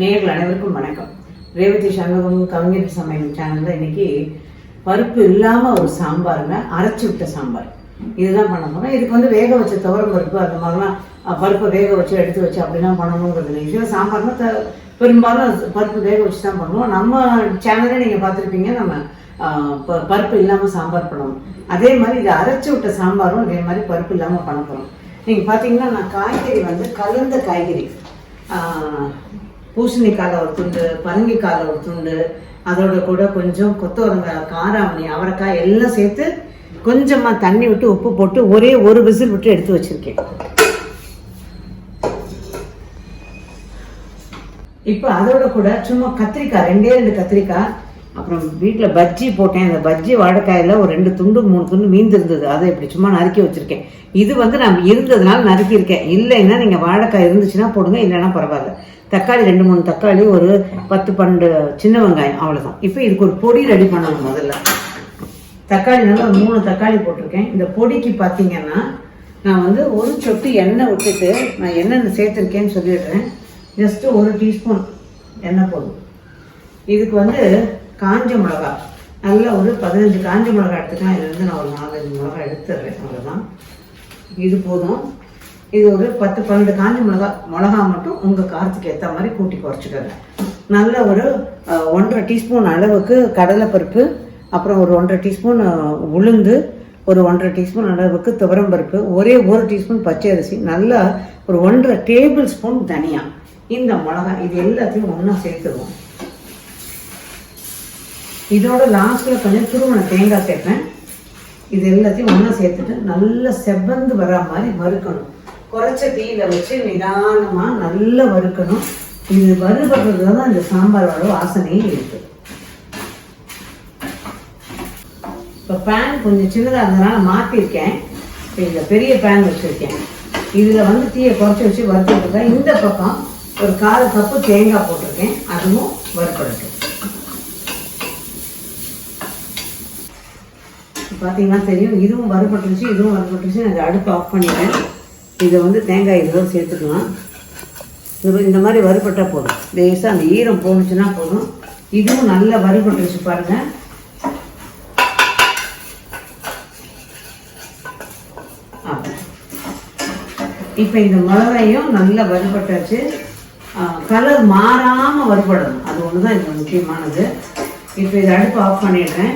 நேயர்கள் அனைவருக்கும் வணக்கம். ரேவதி சண்முகம் கவிஞர் சமையல் சேனல்ல இன்னைக்கு பருப்பு இல்லாம ஒரு சாம்பாருங்க அரைச்சி விட்ட சாம்பார். இதுதான் பண்ண போறோம். இதுக்கு வந்து வேக வச்ச துவரம் பருப்பு அந்த மாதிரிலாம் பருப்பை வேக வச்சு எடுத்து வச்சு அப்படிலாம் பண்ணணுங்கிறது இல்லை. இதுவே சாம்பார்னா பெரும்பாலும் பருப்பு வேக வச்சு தான் பண்ணுவோம். நம்ம சேனலே நீங்க பார்த்துருப்பீங்க நம்ம ப- பருப்பு இல்லாம சாம்பார் பண்ணுவோம் அதே மாதிரி இதை அரைச்சு விட்ட சாம்பாரும் அதே மாதிரி பருப்பு இல்லாம பண்ண போறோம். நீங்க பாத்தீங்கன்னா நான் காய்கறி வந்து கலந்த காய்கறி. பூசணிக்காயில் ஒரு துண்டு பரங்கிக்காயில் ஒரு துண்டு அதோட கூட கொஞ்சம் கொத்தவரங்காய் காராமணி அவரைக்காய் எல்லாம் சேர்த்து கொஞ்சமாக தண்ணி விட்டு உப்பு போட்டு ஒரே ஒரு விசில் விட்டு எடுத்து வச்சிருக்கேன். இப்போ அதோட கூட சும்மா கத்திரிக்காய் ரெண்டே ரெண்டு கத்திரிக்காய் அப்புறம் வீட்டில் பஜ்ஜி போட்டேன். அந்த பஜ்ஜி வாழைக்காயில் ஒரு ரெண்டு துண்டு மூணு துண்டு மீந்து இருந்தது அதை இப்படி சும்மா நறுக்கி வச்சுருக்கேன். இது வந்து நான் இருந்ததுனால நறுக்கியிருக்கேன். இல்லைன்னா நீங்கள் வாழைக்காய் இருந்துச்சுன்னா போடுங்க இல்லைன்னா பரவாயில்ல. தக்காளி ரெண்டு மூணு தக்காளி ஒரு பத்து பன்னெண்டு சின்ன வெங்காயம் அவ்வளோதான் இப்போ இதுக்கு ஒரு பொடி ரெடி பண்ணணும் முதல்ல. தக்காளி நல்லா ஒரு மூணு தக்காளி போட்டிருக்கேன். இந்த பொடிக்கு பார்த்தீங்கன்னா நான் வந்து ஒரு சொட்டு எண்ணெய் விட்டுட்டு நான் என்னென்ன சேர்த்துருக்கேன்னு சொல்லிடுறேன். ஜஸ்ட்டு ஒரு டீஸ்பூன் எண்ணெய் போதும். இதுக்கு வந்து காஞ்ச மிளகா. நல்ல ஒரு பதினஞ்சு காஞ்ச மிளகா எடுத்துக்கலாம் இதுலேருந்து நான் ஒரு நாலஞ்சு மிளகா எடுத்துடுறேன். அவ்வளோதான் இது போதும். இது ஒரு பத்து பன்னெண்டு காஞ்ச மிளகா மிளகா மட்டும் உங்கள் காரத்துக்கு ஏற்ற மாதிரி கூட்டி குறைச்சிக்கோங்க. நல்ல ஒரு ஒன்றரை டீஸ்பூன் அளவுக்கு கடலைப்பருப்பு அப்புறம் ஒரு ஒன்றரை டீஸ்பூன் உளுந்து ஒரு ஒன்றரை டீஸ்பூன் அளவுக்கு துவரம்பருப்பு ஒரே ஒரு டீஸ்பூன் பச்சை அரிசி நல்லா ஒரு ஒன்றரை டேபிள் ஸ்பூன் தனியா. இந்த மிளகா இது எல்லாத்தையும் ஒன்றா சேர்த்துருவோம் இதோட லாஸ்ட்ல கொஞ்சம் துருவனை தேங்காய் சேர்ப்பேன். இது எல்லாத்தையும் ஒன்றா சேர்த்துட்டு நல்லா செவ்வந்து வர மாதிரி வறுக்கணும். குறைச்ச தீயில வச்சு நிதானமாக நல்லா வறுக்கணும். இது வறுபடுறது தான் இந்த சாம்பாரோட வாசனையே இருக்கு. இப்போ பேன் கொஞ்சம் சின்னதாக இருந்ததுனால மாற்றிருக்கேன் இந்த பெரிய பேன் வச்சுருக்கேன். இதில் வந்து தீயை குறைச்சி வச்சு வறுத்துட்டு இந்த பக்கம் ஒரு கால் கப்பு தேங்காய் போட்டிருக்கேன். அதுவும் வறுப்படுது பார்த்தீங்கன்னா தெரியும். இதுவும் வறுபட்டுருச்சு இதுவும் வறுபட்டுருச்சு. நான் அடுப்பு ஆஃப் பண்ணிட்டேன். இதை வந்து தேங்காய் இதில் சேர்த்துக்கலாம். இந்த மாதிரி வறுபட்டா போதும். லேசாக அந்த ஈரம் போணுச்சுன்னா போதும். இதுவும் நல்லா வறுபட்டுருச்சு பாருங்கள் இப்போ இந்த மிளகையும் நல்லா வறுபட்டாச்சு. கலர் மாறாமல் வறுபடணும். அது ஒன்று தான் இது முக்கியமானது. இப்போ இதை அடுப்பு ஆஃப் பண்ணிடுறேன்.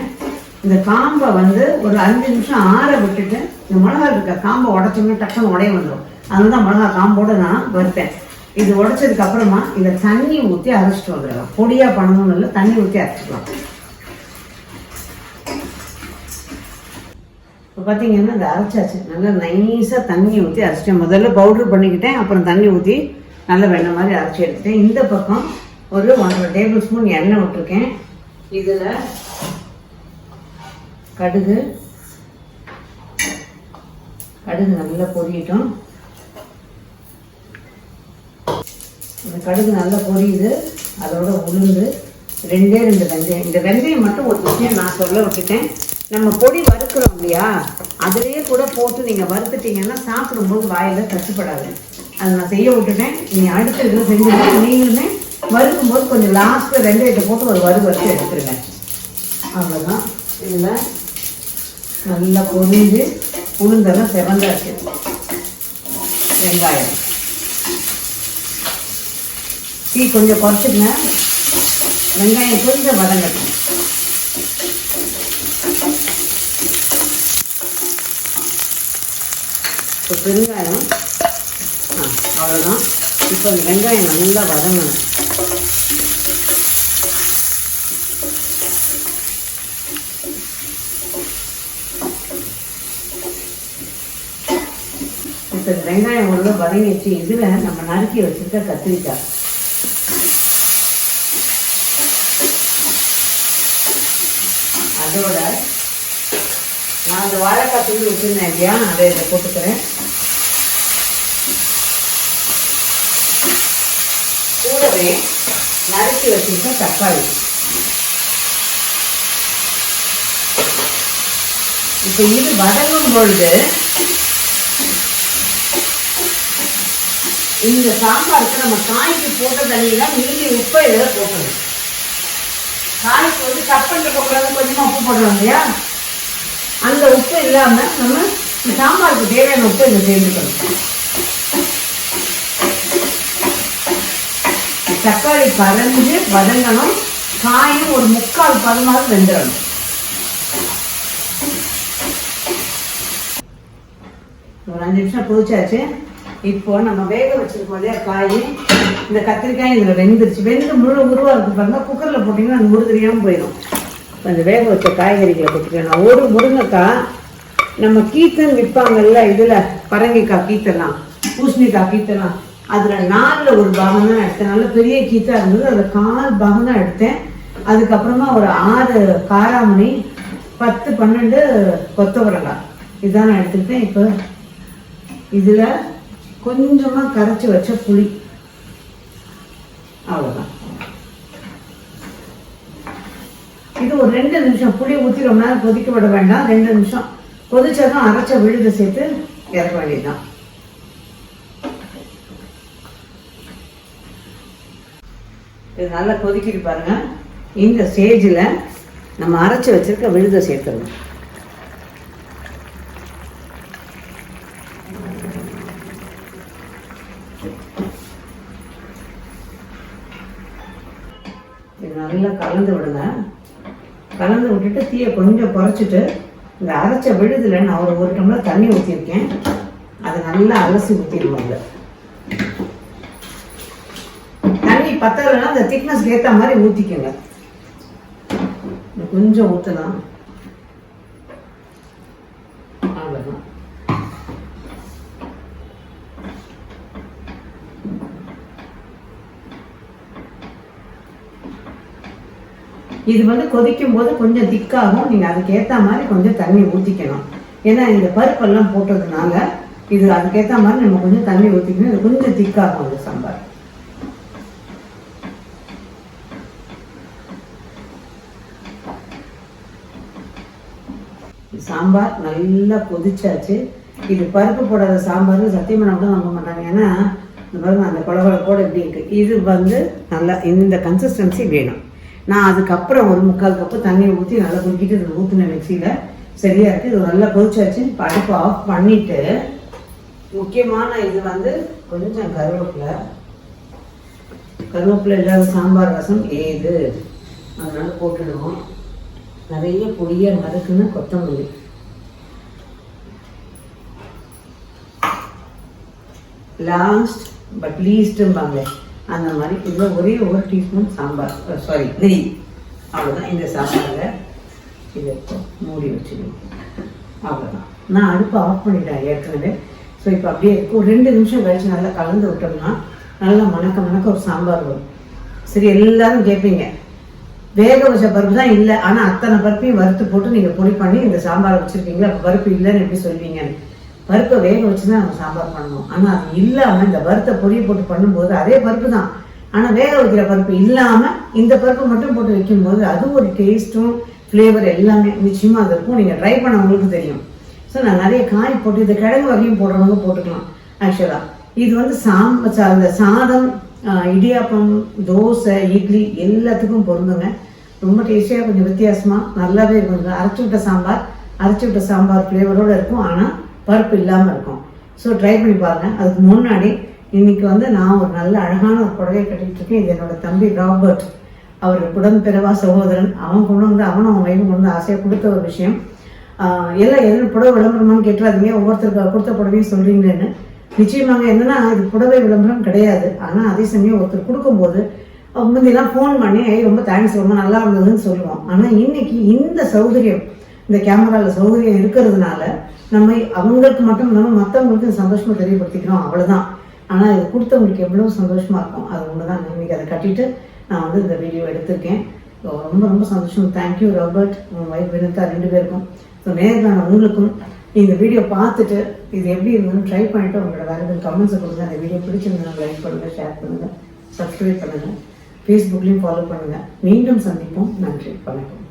இந்த காம்பை வந்து ஒரு அஞ்சு நிமிஷம் ஆற விட்டுட்டு இந்த மிளகா இருக்க காம்பை உடச்சோம்னா டக்குன்னு உடைய வந்துடும் அதனால தான் மிளகா காம்போடு நான் வறுத்தேன். இது உடச்சதுக்கு அப்புறமா இந்த தண்ணி ஊற்றி அரைச்சிட்டு வந்துடலாம். பொடியாக பண்ணணும்னு இல்லை தண்ணி ஊற்றி அரைச்சிக்கலாம். இப்போ பார்த்தீங்கன்னா இந்த அரைச்சாச்சு. நல்லா நைஸாக தண்ணி ஊற்றி அரைச்சிட்டேன். முதல்ல பவுட்ரு பண்ணிக்கிட்டேன். அப்புறம் தண்ணி ஊற்றி நல்லா வெண்ணெய் மாதிரி அரைச்சி எடுத்துட்டேன். இந்த பக்கம் ஒரு ஒன்றரை டேபிள் ஸ்பூன் எண்ணெய் விட்டுருக்கேன். இதில் கடுகு. கடுகு நல்லா பொரியட்டும். இந்த கடுகு நல்லா பொரியுது. அதோட உளுந்து. ரெண்டே ரெண்டு வெந்தயம். இந்த வெந்தயம் மட்டும் ஒரு விஷயம் நான் சொல்ல விட்டுட்டேன். நம்ம பொடி வறுக்கிறோம் இல்லையா? அதுலேயே கூட போட்டு நீங்கள் வறுத்துட்டீங்கன்னா சாப்பிடும்போது வாயில் கட்டுப்படாது அதை நான் செய்ய விட்டுட்டேன். நீ அடுத்த இதில் செஞ்சுட்டு நீங்களுமே வறுக்கும்போது கொஞ்சம் லாஸ்ட்டில் வெந்தயத்தை போட்டு ஒரு வறு வறுத்து எடுத்துருங்க. அவ்வளோதான் இதில் நல்லா பொரிஞ்சு உளுந்தெல்லாம் செவந்தாச்சு வெங்காயம். டீ கொஞ்சம் குறைச்சிருங்க. வெங்காயம் கொஞ்சம் வதங்கட்டும். இப்போ பெருங்காயம் ஆ அவ்வளோதான் இப்போ வெங்காயம் நல்லா வதங்கணும். இப்போ வெங்காயம் ஒழுங்காக வதங்கிடுச்சு இதில் நம்ம நறுக்கி வச்சுருக்க கத்திரிக்காய். அதோட நான் அந்த வாழைக்காய் தூள் வச்சுருந்தேன் இல்லையா? அதை இதை போட்டுக்கிறேன். கூடவே நறுக்கி வச்சுருக்க தக்காளி. இப்போ இது வதங்கும் பொழுது இந்த சாம்பாருக்கு நம்ம காய்க்கு போட்ட தண்ணியில மீதி உப்பை இதில் போட்டணும் காய்க்கு வந்து கட் போடுறது கொஞ்சமாக உப்பு போடுறோம் இல்லையா? அந்த உப்பு இல்லாமல் நம்ம இந்த சாம்பாருக்கு தேவையான உப்பு இதில் சேர்ந்துக்கணும் தக்காளி கரைஞ்சு வதங்கணும். காயும் ஒரு முக்கால் பதமாக வெந்துடணும். ஒரு அஞ்சு நிமிஷம் கொதிச்சாச்சு. இப்போ நம்ம வேக வச்சிருக்கோம் இல்லையா காய் இந்த கத்திரிக்காய் இதில் வெந்துருச்சு. வெந்து முழு உருவாக இருக்கு பாருங்க குக்கரில் போட்டிங்கன்னா அது முருகரியாமல் போயிடும் இப்போ இந்த வேக வச்ச காய்கறிகளை போட்டுக்கலாம். ஒரு முருங்கைக்காய் நம்ம கீத்தன் விற்பாங்கல்ல இதில் பரங்கிக்காய் கீத்தெல்லாம் பூசணிக்காய் கீத்தெல்லாம் அதில் நாலில் ஒரு பாகம் தான் எடுத்தேன். நல்ல பெரிய கீத்தா இருந்தது. அதில் கால் பாகம் தான் எடுத்தேன். அதுக்கப்புறமா ஒரு ஆறு காராமணி பத்து பன்னெண்டு கொத்தவரங்காய். இதுதான் நான் எடுத்துக்கிட்டேன் இப்போ இதில் கொஞ்சமாக கரைச்சி வச்ச புளி. அவ்வளோதான் இது ஒரு ரெண்டு நிமிஷம். புளி ஊற்றி ரொம்ப நேரம் கொதிக்க விட வேண்டாம். ரெண்டு நிமிஷம். கொதிச்சதும் அரைச்ச விழுத சேர்த்து இறக்க வேண்டியதுதான். இது நல்லா கொதிக்கிட்டு பாருங்க. இந்த ஸ்டேஜில் நம்ம அரைச்சி வச்சிருக்க விழுத சேர்த்துடணும். இது நல்லா கலந்து விடுங்க. கலந்து விட்டுட்டு தீயை கொஞ்சம் குறைச்சிட்டு இந்த அரைச்ச விழுதுல நான் ஒரு ஒரு டம்ளர் தண்ணி ஊற்றிருக்கேன் அதை நல்லா அலசி ஊற்றிடுவாங்க தண்ணி பத்தலைன்னா அந்த திக்னஸ்க்கு ஏற்ற மாதிரி ஊற்றிக்கோங்க கொஞ்சம் ஊற்றலாம் அவ்வளோதான் இது வந்து கொதிக்கும் போது கொஞ்சம் திக்காகும். நீங்கள் அதுக்கேற்ற மாதிரி கொஞ்சம் தண்ணி ஊற்றிக்கணும் ஏன்னா இந்த பருப்பெல்லாம் போட்டதுனால இது அதுக்கேற்ற மாதிரி நம்ம கொஞ்சம் தண்ணி ஊற்றிக்கணும் இது கொஞ்சம் திக்காகும் இந்த சாம்பார். சாம்பார் நல்லா கொதிச்சாச்சு. இது பருப்பு போடாத சாம்பார் சத்தியமான கூட நம்ப மாட்டாங்க. ஏன்னா இந்த பாருங்க அந்த குழகுழப்போட எப்படி இருக்கு. இது வந்து நல்லா இந்த கன்சிஸ்டன்சி வேணும். நான் அதுக்கப்புறம் ஒரு முக்கால் கப்பு தண்ணி ஊற்றி நல்லா குடிக்கிட்டு இதில் ஊற்றின மிக்சியில். சரியா இருக்குது இது நல்லா கொதிச்சாச்சு. இப்போ ஆஃப் பண்ணிட்டு முக்கியமான இது வந்து கொஞ்சம் கருவேப்பிலை. கருவேப்பிலை இல்லாத சாம்பார் ரசம் ஏது? அதனால போட்டுடுவோம். நிறைய பொடியாக நறுக்குன்னு கொத்தமல்லி. லாஸ்ட் பட் லீஸ்ட்டும்பாங்க அந்த மாதிரி இதில் ஒரே ஒரு டீஸ்பூன் சாம்பார் சாரி நெய். அவ்வளோதான் இந்த சாம்பாரில் இதை மூடி வச்சுக்கணும் அவ்வளோதான் நான் அடுப்பு ஆஃப் பண்ணிட்டேன் ஏற்கனவே. ஸோ இப்போ அப்படியே இருக்கும் ஒரு ரெண்டு நிமிஷம் கழிச்சு நல்லா கலந்து விட்டோம்னா நல்லா மணக்க மணக்க ஒரு சாம்பார் வரும். சரி எல்லாரும் கேட்பீங்க வேக வச்ச பருப்பு தான் இல்லை. ஆனால் அத்தனை பருப்பையும் வறுத்து போட்டு நீங்கள் பொடி பண்ணி இந்த சாம்பாரை வச்சுருக்கீங்களா? அப்போ பருப்பு இல்லைன்னு எப்படி சொல்வீங்கன்னு. பருப்பை வேக வச்சு தான் நம்ம சாம்பார் பண்ணணும். ஆனால் அது இல்லாமல் இந்த வறுத்த பொரிய போட்டு பண்ணும்போது அதே பருப்பு தான். ஆனால் வேக வைக்கிற பருப்பு இல்லாமல் இந்த பருப்பு மட்டும் போட்டு வைக்கும்போது அது ஒரு டேஸ்ட்டும் ஃப்ளேவர் எல்லாமே நிச்சயமாக அது இருக்கும். நீங்கள் ட்ரை பண்ணவங்களுக்கு தெரியும். ஸோ நான் நிறைய காய் போட்டு இது கிழங்கு வகையும் போடுறவங்க போட்டுக்கலாம் ஆக்சுவலாக இது வந்து சாம் இந்த அந்த சாதம் இடியாப்பம் தோசை இட்லி எல்லாத்துக்கும் பொருந்துங்க. ரொம்ப டேஸ்டியாக கொஞ்சம் வித்தியாசமாக நல்லாவே இருக்கும். அரைச்சி விட்ட சாம்பார் அரைச்சி விட்ட சாம்பார் ஃப்ளேவரோடு இருக்கும். ஆனால் பருப்பு இல்லாமல் இருக்கும். ஸோ ட்ரை பண்ணி பாருங்க. அதுக்கு முன்னாடி இன்றைக்கி வந்து நான் ஒரு நல்ல அழகான ஒரு புடவை கட்டிட்டு இருக்கேன். இது என்னோட தம்பி ராபர்ட். அவர் உடன்பிறவா சகோதரன். அவன் கொண்டு வந்து அவனும் அவன் வைஃபும் கொண்டு வந்து ஆசையாக கொடுத்த ஒரு விஷயம். எல்லாம் எதுவும் புடவை விளம்பரமானு கேட்டுறாதீங்க. ஒவ்வொருத்தருக்கு கொடுத்த புடவையும் சொல்கிறீங்களேன்னு நிச்சயமாக என்னன்னா இது புடவை விளம்பரம் கிடையாது. ஆனால் அதே சமயம் ஒருத்தர் கொடுக்கும்போது முந்தையெல்லாம் ஃபோன் பண்ணி "ஏய், ரொம்ப தேங்க்ஸ் ரொம்ப நல்லா இருந்ததுன்னு சொல்லுவோம் ஆனால் இன்னைக்கு இந்த சௌகரியம் இந்த கேமராவில் சௌகரியம் இருக்கிறதுனால நம்ம அவங்களுக்கு மட்டும் இல்லாமல் மற்றவங்களுக்கு சந்தோஷமாக தெரியப்படுத்திக்கிறோம் அவ்வளோதான் ஆனால் இது கொடுத்தவங்களுக்கு எவ்வளோ சந்தோஷமாக இருக்கும் அது ஒன்று தான் இன்னைக்கு அதை கட்டிட்டு நான் வந்து இந்த வீடியோ எடுத்திருக்கேன். ரொம்ப ரொம்ப சந்தோஷம். தேங்க்யூ ராபர்ட் உங்கள் ஒய்ஃப் வினத்தா ரெண்டு பேருக்கும். ஸோ நேரில் உங்களுக்கும் இந்த வீடியோ பார்த்துட்டு இது எப்படி இருந்ததுன்னு ட்ரை பண்ணிட்டு உங்களோட வேறு கமெண்ட்ஸை கொடுங்க. அந்த வீடியோ பிடிச்சிருந்தா லைக் பண்ணுங்கள் ஷேர் பண்ணுங்கள் சப்ஸ்கிரைப் பண்ணுங்கள் ஃபேஸ்புக்லேயும் ஃபாலோ பண்ணுங்கள் மீண்டும் சந்திப்போம். நன்றி வணக்கம்.